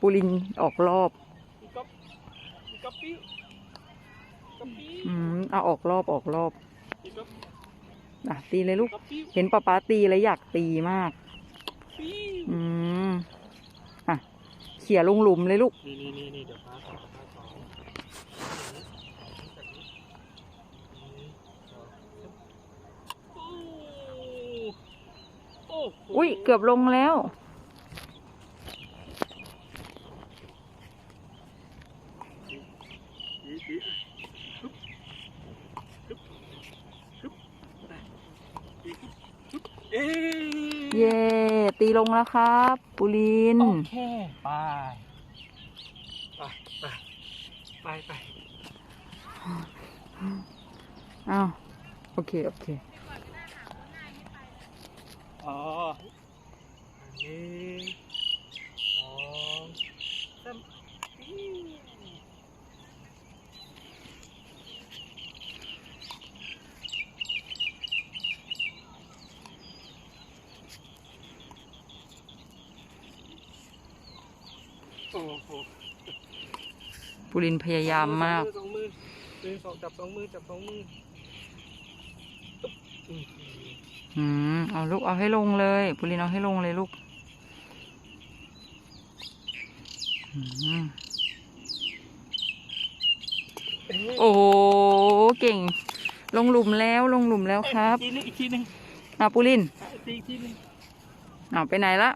ปูลินออกรอบอีก๊อปอีก๊อปปี้ก๊อปปี้อืมเอาออกรอบออกรอบอีก๊อปอะตีเลยลูกก๊อปปี้เห็นป๊าป๊าตีแล้วอยากตีมากปี้อืมอะเขี่ยลงหลุมเลยลูกนี่นี่นี่นี่เดี๋ยวพาสองพาสองโอ้โหอุ้ยเกือบลงแล้ว เอ๊เย่ตีลงแล้วครับปูลิน โอเค ไป ไป ไป ไปไปอ้าวโอเค โอเค อ๋ออันนี้สองสามปิ้วโอ้โหปูลินพยายามมาก สองมือสองมือสองจับสองมือจับสองมือตุ๊บอืมอืม เอาลูกเอาให้ลงเลยปูลินเอาให้ลงเลยลูกอืมเอ๊ะโอ้โหเก่ง ลงหลุมแล้วลงหลุมแล้วครับอีกทีนึงอีกทีนึงอะปูลินอีกทีนึง เอาไปไหนละ